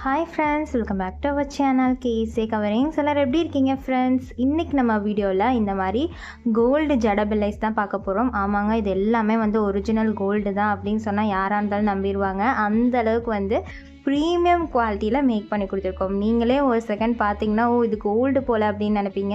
Hi friends welcome back to our channel கேஸே coverings எல்லோரும் எப்படி இருக்கீங்க ஃப்ரெண்ட்ஸ் இன்றைக்கி நம்ம வீடியோவில் இந்த மாதிரி கோல்டு ஜடபிள்ளைஸ் தான் பார்க்க போகிறோம் ஆமாங்க இது எல்லாமே வந்து ஒரிஜினல் கோல்டு தான் அப்படின்னு சொன்னால் யாராக இருந்தாலும் நம்பிடுவாங்க அந்த அளவுக்கு வந்து ப்ரீமியம் குவாலிட்டியில் மேக் பண்ணி கொடுத்துருக்கோம். நீங்களே ஒரு செகண்ட் பார்த்தீங்கன்னா ஓ இது கோல்டு போல் அப்படின்னு நினைப்பீங்க.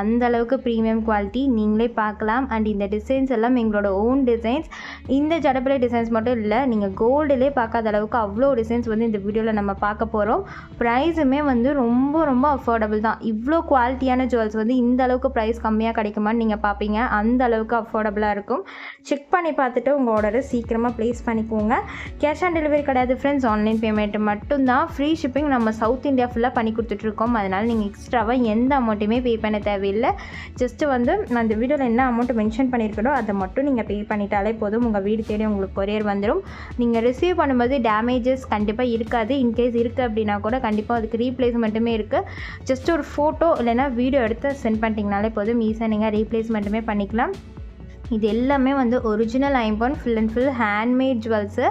அந்த அளவுக்கு ப்ரீமியம் குவாலிட்டி நீங்களே பார்க்கலாம். அண்ட் இந்த டிசைன்ஸ் எல்லாம் எங்களோட ஓன் டிசைன்ஸ் இந்த ஜடப்பிலை டிசைன்ஸ் மட்டும் இல்லை நீங்கள் கோல்டுலே பார்க்காத அளவுக்கு அவ்வளோ டிசைன்ஸ் வந்து இந்த வீடியோவில் நம்ம பார்க்க போகிறோம் ப்ரைஸுமே வந்து ரொம்ப ரொம்ப அஃபோர்டபுள் தான். இவ்வளோ குவாலிட்டியான ஜுவல்ஸ் வந்து இந்த அளவுக்கு ப்ரைஸ் கம்மியாக கிடைக்குமான்னு நீங்கள் பார்ப்பீங்க. அந்த அளவுக்கு அஃபோர்டபுளாக இருக்கும். செக் பண்ணி பார்த்துட்டு உங்கள் ஆர்டரை சீக்கிரமாக ப்ளேஸ் பண்ணிக்கோங்க. கேஷ் ஆன் டெலிவரி கிடையாது ஃப்ரெண்ட்ஸ் ஆன்லைன் பேமெண்ட் மட்டும்தான் ஃப்ரீ ஷிப்பிங் நம்ம சவுத் இந்தியா ஃபுல்லாக பண்ணி கொடுத்துட்ருக்கோம். அதனால் நீங்கள் எக்ஸ்ட்ராவாக எந்த அமௌண்ட்டுமே பே பண்ண தேவையில்லை. ஜஸ்ட்டு வந்து அந்த வீடியோவில் என்ன அமௌண்ட் மென்ஷன் பண்ணியிருக்கனோ அதை மட்டும் நீங்கள் பே பண்ணிட்டாலே போதும். உங்கள் வீடு தேடி உங்களுக்கு கொரியர் வந்துடும் நீங்கள் ரிசீவ் பண்ணும்போது டேமேஜஸ் கண்டிப்பாக இருக்காது. இன்கேஸ் இருக்குது அப்படின்னா கூட கண்டிப்பாக அதுக்கு ரீப்ளேஸ்மெண்ட்டுமே இருக்குது ஜஸ்ட் ஒரு ஃபோட்டோ இல்லைனா வீடியோ எடுத்து சென்ட் பண்ணிட்டீங்கனாலே போதும். ஈஸியாக நீங்கள் ரீப்ளேஸ்மெண்ட்டுமே பண்ணிக்கலாம். இது எல்லாமே வந்து original ஐம்பன் full and full handmade jewels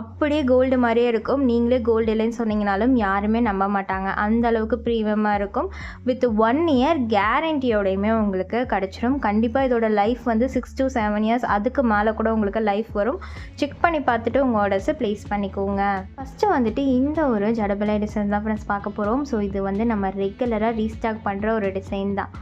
அப்படியே கோல்டு மாதிரியே இருக்கும். நீங்களே கோல்டு இல்லைன்னு சொன்னீங்கனாலும் யாருமே நம்ப மாட்டாங்க. அந்த அளவுக்கு ப்ரீமியமாக இருக்கும். வித் ஒன் இயர் கேரண்டியோடையுமே உங்களுக்கு கிடச்சிரும். கண்டிப்பாக இதோட லைஃப் வந்து சிக்ஸ் டு செவன் இயர்ஸ் அதுக்கு மேலே கூட உங்களுக்கு லைஃப் வரும். செக் பண்ணி பார்த்துட்டு உங்கள் ஆர்டர்ஸை ப்ளேஸ் பண்ணிக்கோங்க. ஃபஸ்ட்டு வந்துட்டு இந்த ஒரு ஜடபலை டிசைன் தான் ஃப்ரெண்ட்ஸ் பார்க்க போகிறோம் ஸோ இது வந்து நம்ம ரெகுலராக ரீஸ்டாக் பண்ணுற ஒரு டிசைன் தான்.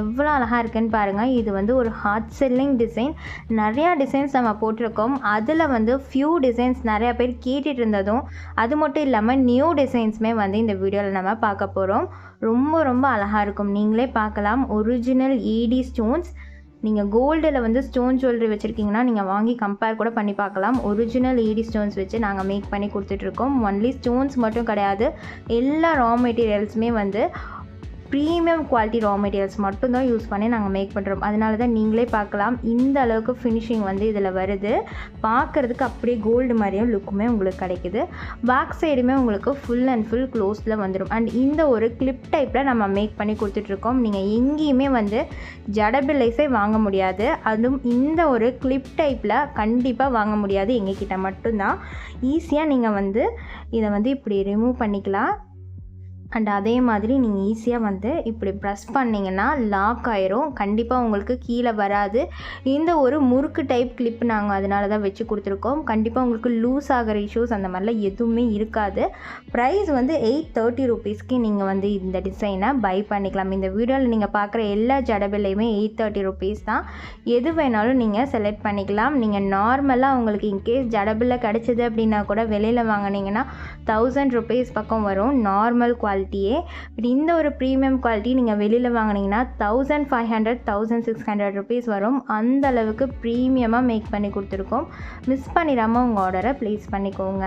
எவ்வளோ அழகாக இருக்குன்னு பாருங்கள் இது வந்து ஒரு ஹாட் செல்லிங் டிசைன் நிறையா டிசைன்ஸ் நம்ம போட்டிருக்கோம். அதில் வந்து ஃபியூ டிசைன்ஸ் நிறையா பேர் கேட்டுட்டு இருந்ததும் அது மட்டும் இல்லாமல் நியூ டிசைன்ஸுமே வந்து இந்த வீடியோவில் நம்ம பார்க்க போகிறோம் ரொம்ப ரொம்ப அழகாக இருக்கும். நீங்களே பார்க்கலாம். ஒரிஜினல் ஏடி ஸ்டோன்ஸ் நீங்கள் கோல்டில் வந்து ஸ்டோன் ஜுவல்லரி வச்சுருக்கீங்கன்னா நீங்கள் வாங்கி கம்பேர் கூட பண்ணி பார்க்கலாம். ஒரிஜினல் ஏடி ஸ்டோன்ஸ் வச்சு நாங்கள் மேக் பண்ணி கொடுத்துட்ருக்கோம் ஒன்லி ஸ்டோன்ஸ் மட்டும் கிடையாது. எல்லா ரா மெட்டீரியல்ஸுமே வந்து ப்ரீமியம் குவாலிட்டி ரா மெட்டீரியல்ஸ் மட்டும்தான் யூஸ் பண்ணி நாங்கள் மேக் பண்ணுறோம் அதனால தான் நீங்களே பார்க்கலாம். இந்த அளவுக்கு ஃபினிஷிங் வந்து இதில் வருது. பார்க்குறதுக்கு அப்படியே கோல்டு மாதிரியும் லுக்குமே உங்களுக்கு கிடைக்குது. பேக் சைடுமே உங்களுக்கு ஃபுல் அண்ட் ஃபுல் க்ளோஸில் வந்துடும் அண்ட் இந்த ஒரு கிளிப் டைப்பில் நம்ம மேக் பண்ணி கொடுத்துட்ருக்கோம். நீங்கள் எங்கேயுமே வந்து ஜடபிள்ளைஸே வாங்க முடியாது. அதுவும் இந்த ஒரு கிளிப் டைப்பில் கண்டிப்பாக வாங்க முடியாது. எங்ககிட்ட மட்டும்தான். ஈஸியாக நீங்கள் வந்து இதை வந்து இப்படி ரிமூவ் பண்ணிக்கலாம். அண்ட் அதே மாதிரி நீங்கள் ஈஸியாக வந்து இப்படி ப்ரெஸ் பண்ணிங்கன்னா லாக் ஆயிரும். கண்டிப்பாக உங்களுக்கு கீழே வராது. இந்த ஒரு முறுக்கு டைப் கிளிப் நாங்கள் அதனால தான் வச்சு கொடுத்துருக்கோம். கண்டிப்பாக உங்களுக்கு லூஸ் ஆகிற இஷ்யூஸ் அந்த மாதிரிலாம் எதுவுமே இருக்காது. ப்ரைஸ் வந்து எயிட் தேர்ட்டி ருபீஸ்க்கு நீங்கள் வந்து இந்த டிசைனை பை பண்ணிக்கலாம். இந்த வீடியோவில் நீங்கள் பார்க்குற எல்லா ஜடபிலையுமே எயிட் தேர்ட்டி ருபீஸ் தான். எது வேணாலும் நீங்கள் செலக்ட் பண்ணிக்கலாம். நீங்கள் நார்மலாக உங்களுக்கு இன்கேஸ் ஜடபில் கிடச்சிது அப்படின்னா கூட வெளியில் வாங்கினீங்கன்னா தௌசண்ட் ருபீஸ் பக்கம் வரும். நார்மல் குவாலிட்டி குவாலிட்டியே பட் இந்த ஒரு ப்ரீமியம் குவாலிட்டி நீங்கள் வெளியில் வாங்கினீங்கன்னா thousand five hundred thousand six hundred rupees வரும். அந்த அளவுக்கு ப்ரீமியமாக மேக் பண்ணி கொடுத்துருக்கோம். மிஸ் பண்ணிடாமல் உங்கள் ஆர்டரை ப்ளேஸ் பண்ணிக்கோங்க.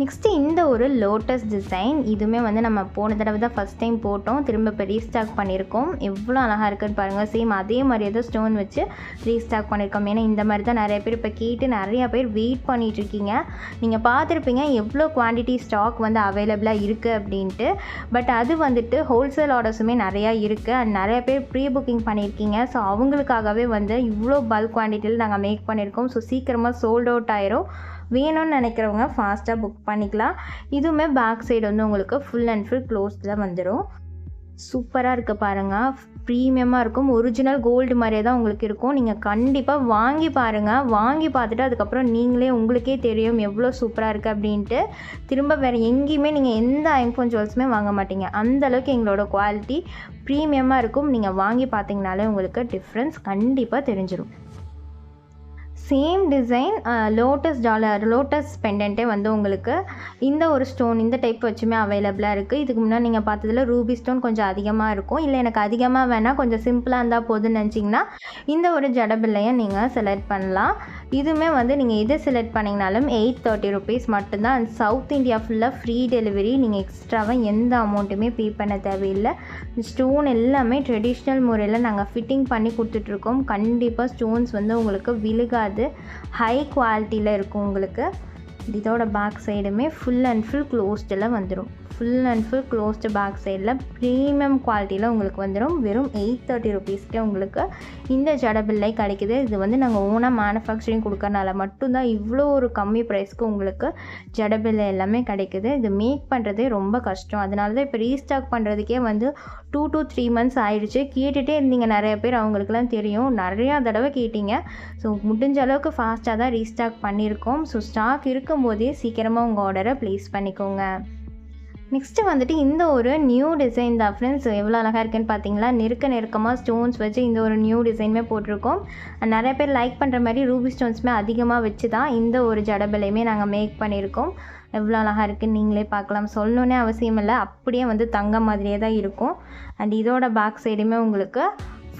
நெக்ஸ்ட்டு இந்த ஒரு லோட்டஸ் டிசைன் இதுவுமே வந்து நம்ம போன தடவை தான் ஃபஸ்ட் டைம் போட்டோம். திரும்ப இப்போ ரீஸ்டாக் பண்ணியிருக்கோம். எவ்வளோ அழகாக இருக்குன்னு பாருங்கள் சேம் அதே மாதிரியே தான் ஸ்டோன் வச்சு ரீஸ்டாக் பண்ணியிருக்கோம். ஏன்னா இந்த மாதிரி தான் நிறைய பேர் இப்போ கேட்டு நிறையா பேர் வெயிட் பண்ணிகிட்ருக்கீங்க நீங்கள் பார்த்துருப்பீங்க எவ்வளோ குவான்டிட்டி ஸ்டாக் வந்து அவைலபிளாக இருக்குது அப்படின்ட்டு. பட் அது வந்துட்டு ஹோல்சேல் ஆர்டர்ஸுமே நிறையா இருக்குது அண்ட் நிறைய பேர் ப்ரீ புக்கிங் பண்ணியிருக்கீங்க. ஸோ அவங்களுக்காகவே வந்து இவ்வளோ பல்க் குவான்டிட்டியில் நாங்கள் மேக் பண்ணியிருக்கோம். ஸோ சீக்கிரமாக சோல்ட் அவுட் ஆயிரும். வேணும்னு நினைக்கிறவங்க ஃபாஸ்ட்டாக புக் பண்ணிக்கலாம். இதுவுமே பேக் சைடு வந்து உங்களுக்கு ஃபுல் அண்ட் ஃபுல் க்ளோஸில் வந்துடும் சூப்பராக இருக்குது பாருங்கள் ப்ரீமியமாக இருக்கும். ஒரிஜினல் கோல்டு மாதிரியே தான் உங்களுக்கு இருக்கும். நீங்கள் கண்டிப்பாக வாங்கி பாருங்கள் வாங்கி பார்த்துட்டு அதுக்கப்புறம் நீங்களே உங்களுக்கே தெரியும் எவ்வளோ சூப்பராக இருக்குது அப்படின்ட்டு. திரும்ப வேறு எங்கேயுமே நீங்கள் எந்த ஐஃபோன் ஜுவல்ஸுமே வாங்க மாட்டீங்க. அந்த அளவுக்கு எங்களோட குவாலிட்டி ப்ரீமியமாக இருக்கும். நீங்கள் வாங்கி பார்த்தீங்கனாலே உங்களுக்கு டிஃப்ரென்ஸ் கண்டிப்பாக தெரிஞ்சிடும் same design lotus dollar lotus பெண்டன்ட்டே வந்து உங்களுக்கு இந்த ஒரு ஸ்டோன் இந்த டைப் வச்சுமே அவைலபிளாக இருக்குது இதுக்கு முன்னாடி நீங்கள் பார்த்ததுல ரூபி ஸ்டோன் கொஞ்சம் அதிகமாக இருக்கும். இல்லை எனக்கு அதிகமாக வேணால் கொஞ்சம் சிம்பிளாக இருந்தால் போதுன்னு நினச்சிங்கன்னா இந்த ஒரு ஜடபிள்ளையை நீங்கள் செலக்ட் பண்ணலாம். இதுவுமே வந்து நீங்கள் எது செலக்ட் பண்ணிங்கனாலும் எயிட் தேர்ட்டி ருபீஸ் மட்டும்தான். அண்ட் சவுத் இந்தியா ஃபுல்லாக ஃப்ரீ டெலிவரி நீங்கள் எக்ஸ்ட்ராவாக எந்த அமௌண்ட்டுமே பே பண்ண தேவையில்லை. ஸ்டோன் எல்லாமே ட்ரெடிஷ்னல் முறையில் நாங்கள் ஃபிட்டிங் பண்ணி கொடுத்துட்ருக்கோம் கண்டிப்பாக ஸ்டோன்ஸ் வந்து உங்களுக்கு விழுகாது. ஹை குவாலிட்டியில் இருக்கும் உங்களுக்கு. இதோட பேக் சைடுமே ஃபுல் அண்ட் ஃபுல் க்ளோஸ்டில் வந்துடும் full and full closed back சைடில் ப்ரீமியம் குவாலிட்டியில் உங்களுக்கு வந்துடும் வெறும் எயிட் தேர்ட்டி ருபீஸ்க்கே உங்களுக்கு இந்த ஜடபில்லை கிடைக்குது. இது வந்து நாங்கள் ஓனாக மேனுஃபேக்சரிங் கொடுக்கறனால மட்டும்தான் இவ்வளோ ஒரு கம்மி ப்ரைஸ்க்கு உங்களுக்கு ஜடபில்லை எல்லாமே கிடைக்குது. இது மேக் பண்ணுறதே ரொம்ப கஷ்டம். அதனால தான் இப்போ ரீஸ்டாக் பண்ணுறதுக்கே வந்து டூ டு த்ரீ மந்த்ஸ் ஆயிடுச்சு. கேட்டுகிட்டே இருந்தீங்க. நிறைய பேர் அவங்களுக்குலாம் தெரியும். நிறையா தடவை கேட்டீங்க. ஸோ முடிஞ்ச அளவுக்கு ஃபாஸ்ட்டாக தான் ரீஸ்டாக் பண்ணியிருக்கோம். ஸோ ஸ்டாக் இருக்கும்போதே சீக்கிரமாக உங்கள் ஆர்டரை ப்ளேஸ் பண்ணிக்கோங்க. நெக்ஸ்ட்டு வந்துட்டு இந்த ஒரு நியூ டிசைன் தான் ஃப்ரெண்ட்ஸ் எவ்வளோ அழகாக இருக்குன்னு பார்த்தீங்களா நெருக்க நெருக்கமாக ஸ்டோன்ஸ் வச்சு இந்த ஒரு நியூ டிசைனுமே போட்டிருக்கோம். நிறைய பேர் லைக் பண்ணுற மாதிரி ரூபி ஸ்டோன்ஸுமே அதிகமாக வச்சு தான் இந்த ஒரு ஜடபிலையுமே நாங்கள் மேக் பண்ணியிருக்கோம். எவ்வளோ அழகாக இருக்குன்னு நீங்களே பார்க்கலாம். சொல்லணுன்னே அவசியம் இல்லை. அப்படியே வந்து தங்க மாதிரியே தான் இருக்கும். அண்ட் இதோட பேக் சைடுமே உங்களுக்கு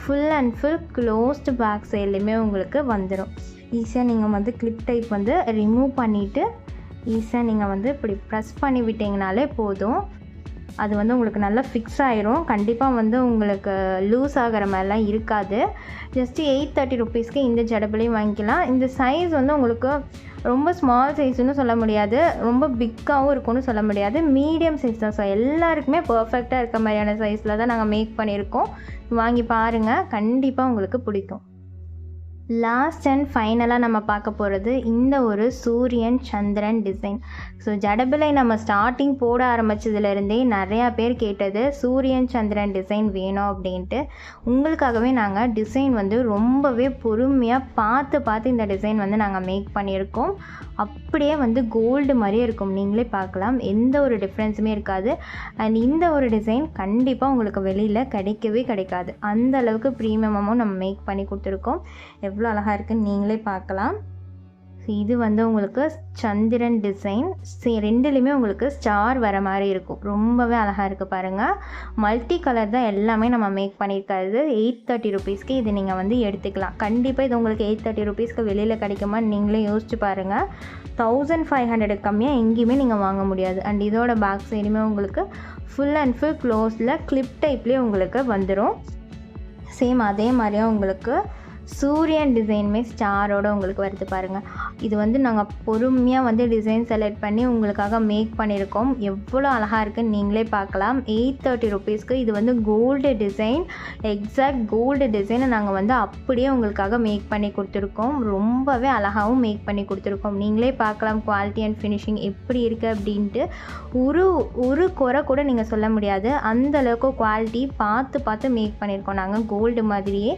full and full closed back சைட்லேயுமே உங்களுக்கு வந்துடும் ஈஸியாக நீங்கள் வந்து கிளிப் டைப் வந்து ரிமூவ் பண்ணிவிட்டு ஈஸியாக நீங்கள் வந்து இப்படி ப்ரெஸ் பண்ணி விட்டிங்கனாலே போதும். அது வந்து உங்களுக்கு நல்லா ஃபிக்ஸ் ஆயிரும். கண்டிப்பாக வந்து உங்களுக்கு லூஸ் ஆகிற மாதிரிலாம் இருக்காது. ஜஸ்ட்டு எயிட் தேர்ட்டி ருபீஸ்க்கு இந்த ஜடபிலையும் வாங்கிக்கலாம். இந்த சைஸ் வந்து உங்களுக்கு ரொம்ப ஸ்மால் சைஸ்னு சொல்ல முடியாது. ரொம்ப பிக்காகவும் இருக்கும்னு சொல்ல முடியாது. மீடியம் சைஸ் தான் ஸோ எல்லாருக்குமே பர்ஃபெக்டாக இருக்க மாதிரியான சைஸில் தான் நாங்கள் மேக் பண்ணியிருக்கோம். வாங்கி பாருங்கள் கண்டிப்பாக உங்களுக்கு பிடிக்கும். லாஸ்ட் அண்ட் ஃபைனலாக நம்ம பார்க்க போகிறது இந்த ஒரு சூரியன் சந்திரன் டிசைன் ஸோ ஜடபிலை நம்ம ஸ்டார்டிங் போட ஆரம்பிச்சதுலேருந்தே நிறையா பேர் கேட்டது சூரியன் சந்திரன் டிசைன் வேணும் அப்படின்ட்டு. உங்களுக்காகவே நாங்கள் டிசைன் வந்து ரொம்பவே பொறுமையாக பார்த்து பார்த்து இந்த டிசைன் வந்து நாங்கள் மேக் பண்ணியிருக்கோம். அப்படியே வந்து கோல்டு மாதிரியே இருக்கும். நீங்களே பார்க்கலாம். எந்த ஒரு டிஃப்ரென்ஸுமே இருக்காது. அண்ட் இந்த ஒரு டிசைன் கண்டிப்பாக உங்களுக்கு வெளியில் கிடைக்கவே கிடைக்காது. அந்த அளவுக்கு ப்ரீமியமும் நம்ம மேக் பண்ணி கொடுத்துருக்கோம். எவ்வளோ அழகாக இருக்குன்னு நீங்களே பார்க்கலாம். ஸோ இது வந்து உங்களுக்கு சந்திரன் டிசைன் ரெண்டுலேயுமே உங்களுக்கு ஸ்டார் வர மாதிரி இருக்கும். ரொம்பவே அழகாக இருக்குது பாருங்கள் மல்டி கலர் தான் எல்லாமே நம்ம மேக் பண்ணியிருக்காது எயிட் தேர்ட்டி ருபீஸ்க்கு இது நீங்கள் வந்து எடுத்துக்கலாம். கண்டிப்பாக இது உங்களுக்கு எயிட் தேர்ட்டி ருபீஸ்க்கு வெளியில் கிடைக்குமா நீங்களே யோசிச்சு பாருங்கள் தௌசண்ட் ஃபைவ் ஹண்ட்ரடுக்கு கம்மியாக எங்கேயுமே நீங்கள் வாங்க முடியாது. அண்ட் இதோட பேக் சைடுமே உங்களுக்கு ஃபுல் அண்ட் ஃபுல் க்ளோஸில் கிளிப் டைப்லேயே உங்களுக்கு வந்துடும் சேம் அதே மாதிரியே உங்களுக்கு சூரியன் டிசைனுமே ஸ்டாரோட உங்களுக்கு வருது பாருங்கள் இது வந்து நாங்கள் பொறுமையாக வந்து டிசைன் செலக்ட் பண்ணி உங்களுக்காக மேக் பண்ணியிருக்கோம். எவ்வளோ அழகாக இருக்குன்னு நீங்களே பார்க்கலாம். எயிட் தேர்ட்டி ருபீஸ்க்கு இது வந்து கோல்டு டிசைன் எக்ஸாக்ட் கோல்டு டிசைனை நாங்கள் வந்து அப்படியே உங்களுக்காக மேக் பண்ணி கொடுத்துருக்கோம். ரொம்பவே அழகாகவும் மேக் பண்ணி கொடுத்துருக்கோம். நீங்களே பார்க்கலாம் குவாலிட்டி அண்ட் ஃபினிஷிங் எப்படி இருக்குது அப்படின்ட்டு. ஒரு ஒரு குறை கூட நீங்கள் சொல்ல முடியாது. அந்த அளவுக்கு குவாலிட்டி பார்த்து பார்த்து மேக் பண்ணியிருக்கோம் நாங்கள் கோல்டு மாதிரியே.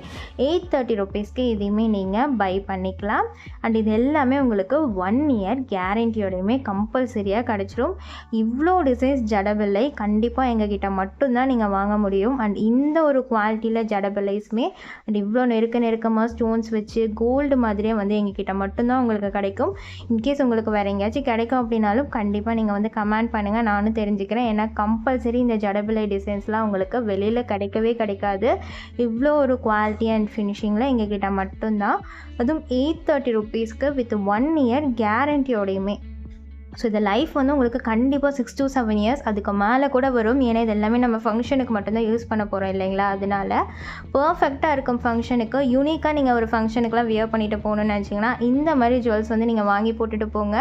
எயிட் தேர்ட்டி ப்ரைஸ்க்கு இதையுமே நீங்கள் பை பண்ணிக்கலாம். அண்ட் இது எல்லாமே உங்களுக்கு ஒன் இயர் கேரண்டியோடையுமே கம்பல்சரியாக கிடச்சிரும். இவ்வளோ டிசைன்ஸ் ஜடபில்லை கண்டிப்பாக எங்ககிட்ட மட்டும்தான் நீங்கள் வாங்க முடியும். அண்ட் இந்த ஒரு குவாலிட்டியில் ஜடபில்லைஸுமே அண்ட் இவ்வளோ நெருக்க நெருக்கமாக ஸ்டோன்ஸ் வச்சு கோல்டு மாதிரியே வந்து எங்ககிட்ட மட்டும்தான் உங்களுக்கு கிடைக்கும். இன்கேஸ் உங்களுக்கு வேறு எங்கேயாச்சும் கிடைக்கும் அப்படின்னாலும் கண்டிப்பாக நீங்கள் வந்து கமெண்ட் பண்ணுங்கள் நானும் தெரிஞ்சுக்கிறேன். ஏன்னா கம்பல்சரி இந்த ஜடபிலை டிசைன்ஸ்லாம் உங்களுக்கு வெளியில் கிடைக்கவே கிடைக்காது. இவ்வளோ ஒரு குவாலிட்டி அண்ட் ஃபினிஷிங்கில் எங்கள் எடுத்துக்கிட்டால் மட்டும்தான். அதுவும் எயிட் தேர்ட்டி ருபீஸ்க்கு வித் ஒன் இயர் கேரண்டியோடையுமே ஸோ இந்த லைஃப் வந்து உங்களுக்கு கண்டிப்பாக சிக்ஸ் டு செவன் இயர்ஸ் அதுக்கு மேலே கூட வரும். ஏன்னா இது எல்லாமே நம்ம ஃபங்க்ஷனுக்கு மட்டும்தான் யூஸ் பண்ண போகிறோம் இல்லைங்களா? அதனால பர்ஃபெக்டாக இருக்கும் ஃபங்க்ஷனுக்கு யூனிக்காக நீங்கள் ஒரு ஃபங்க்ஷனுக்குலாம் வியர் பண்ணிட்டு போகணும்னு நினச்சிங்கன்னா இந்த மாதிரி ஜுவல்ஸ் வந்து நீங்கள் வாங்கி போட்டுட்டு போங்க.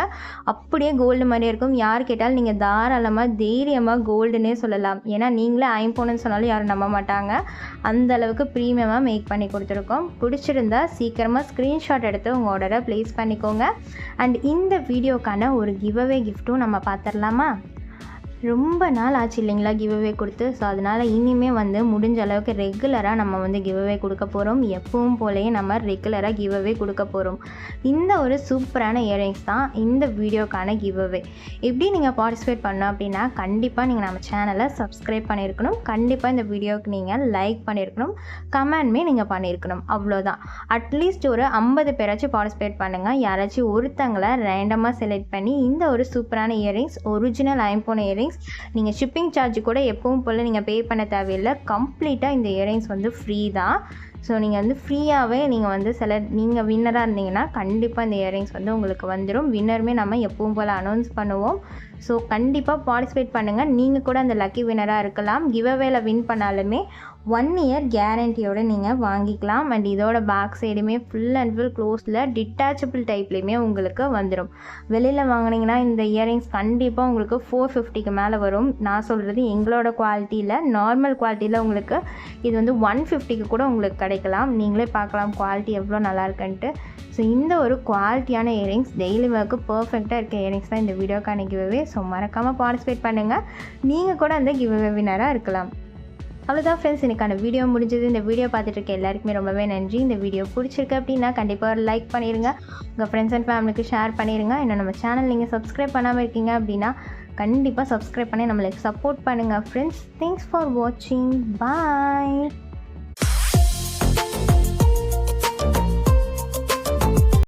அப்படியே கோல்டு மாதிரி இருக்கும். யார் கேட்டாலும் நீங்கள் தாராளமாக தைரியமாக கோல்டுன்னே சொல்லலாம். ஏன்னா நீங்களே ஐம்போனுன்னு சொன்னாலும் யாரும் நம்ப மாட்டாங்க. அந்த அளவுக்கு ப்ரீமியமாக மேக் பண்ணி கொடுத்துருக்கோம். பிடிச்சிருந்தா சீக்கிரமாக ஸ்க்ரீன்ஷாட் எடுத்து உங்கள் ஆர்டரை ப்ளேஸ் பண்ணிக்கோங்க. அண்ட் இந்த வீடியோக்கான ஒரு கிவ்அவே கிஃப்ட்டும் நம்ம பார்த்துடலாமா? ரொம்ப நாள் ஆச்சு இல்லைங்களா கிவ்அவே கொடுத்து. ஸோ அதனால் இனிமே வந்து முடிஞ்ச அளவுக்கு ரெகுலராக நம்ம வந்து கிவ்அவே கொடுக்க போகிறோம் எப்பவும் போலேயே நம்ம ரெகுலராக கிவ்அவே கொடுக்க போகிறோம் இந்த ஒரு சூப்பரான இயரிங்ஸ் தான் இந்த வீடியோக்கான கிவ்அவே எப்படி நீங்கள் பார்ட்டிசிபேட் பண்ணோம் அப்படின்னா கண்டிப்பாக நீங்கள் நம்ம சேனலை சப்ஸ்கிரைப் பண்ணியிருக்கணும். கண்டிப்பாக இந்த வீடியோவுக்கு நீங்கள் லைக் பண்ணியிருக்கணும். கமெண்ட்மே நீங்கள் பண்ணியிருக்கணும். அவ்வளோதான் அட்லீஸ்ட் ஒரு ஐம்பது பேராச்சும் பார்ட்டிசிபேட் பண்ணுங்கள் யாராச்சும் ஒருத்தங்களை ரேண்டமாக செலக்ட் பண்ணி இந்த ஒரு சூப்பரான இயரிங்ஸ் ஒரிஜினல் ஐம்போன இயரிங்ஸ் நீங்கள் ஷிப்பிங் சார்ஜ் கூட எப்பவும் போல் நீங்கள் பே பண்ண தேவையில்லை. கம்ப்ளீட்டாக இந்த இயரிங்ஸ் வந்து ஃப்ரீ தான். ஸோ நீங்கள் வந்து ஃப்ரீயாகவே நீங்கள் வந்து சில நீங்கள் வின்னராக இருந்தீங்கன்னா கண்டிப்பாக இந்த இயரிங்ஸ் வந்து உங்களுக்கு வந்துடும் வின்னருமே நம்ம எப்பவும் போல் அனௌன்ஸ் பண்ணுவோம். ஸோ கண்டிப்பாக பார்ட்டிசிபேட் பண்ணுங்கள் நீங்கள் கூட அந்த லக்கி வின்னராக இருக்கலாம். கிவ்அவேல வின் பண்ணாலுமே ஒன் இயர் கேரண்டியோடு நீங்கள் வாங்கிக்கலாம். அண்ட் இதோட பேக் சைடுமே ஃபுல் அண்ட் ஃபுல் க்ளோஸில் டிட்டாச்சபிள் டைப்லேயுமே உங்களுக்கு வந்துடும் வெளியில் வாங்கினீங்கன்னா இந்த இயரிங்ஸ் கண்டிப்பாக உங்களுக்கு ஃபோர் ஃபிஃப்டிக்கு மேலே வரும். நான் சொல்கிறது எங்களோட குவாலிட்டியில் நார்மல் குவாலிட்டியில் உங்களுக்கு இது வந்து ஒன் ஃபிஃப்டிக்கு கூட உங்களுக்கு கிடைக்கலாம். நீங்களே பார்க்கலாம் குவாலிட்டி எவ்வளோ நல்லா இருக்குன்ட்டு. ஸோ இந்த ஒரு குவாலிட்டியான இயரிங்ஸ் டெய்லி ஒர்க்கு பர்ஃபெக்டாக இருக்க இயரிங்ஸ் தான் இந்த வீடியோக்கான கிவ்வே ஸோ மறக்காமல் பார்ட்டிசிபேட் பண்ணுங்கள் நீங்கள் கூட அந்த கிவ்வே வினராக இருக்கலாம். அவ்வளோதான் ஃப்ரெண்ட்ஸ் எனக்கான வீடியோ முடிஞ்சது. இந்த வீடியோ பார்த்துட்டு இருக்க எல்லாருக்குமே ரொம்பவே நன்றி. இந்த வீடியோ பிடிச்சிருக்கு அப்படின்னா கண்டிப்பாக ஒரு லைக் பண்ணிடுங்க உங்கள் ஃப்ரெண்ட்ஸ் அண்ட் ஃபேமிலிக்கு ஷேர் பண்ணிடுங்க இன்னும் நம்ம சேனல் நீங்கள் சப்ஸ்கிரைப் பண்ணாமல் இருக்கீங்க அப்படின்னா கண்டிப்பாக சப்ஸ்கிரைப் பண்ணி நம்மளுக்கு சப்போர்ட் பண்ணுங்கள் ஃப்ரெண்ட்ஸ் தேங்க்ஸ் ஃபார் வாட்சிங் பாய்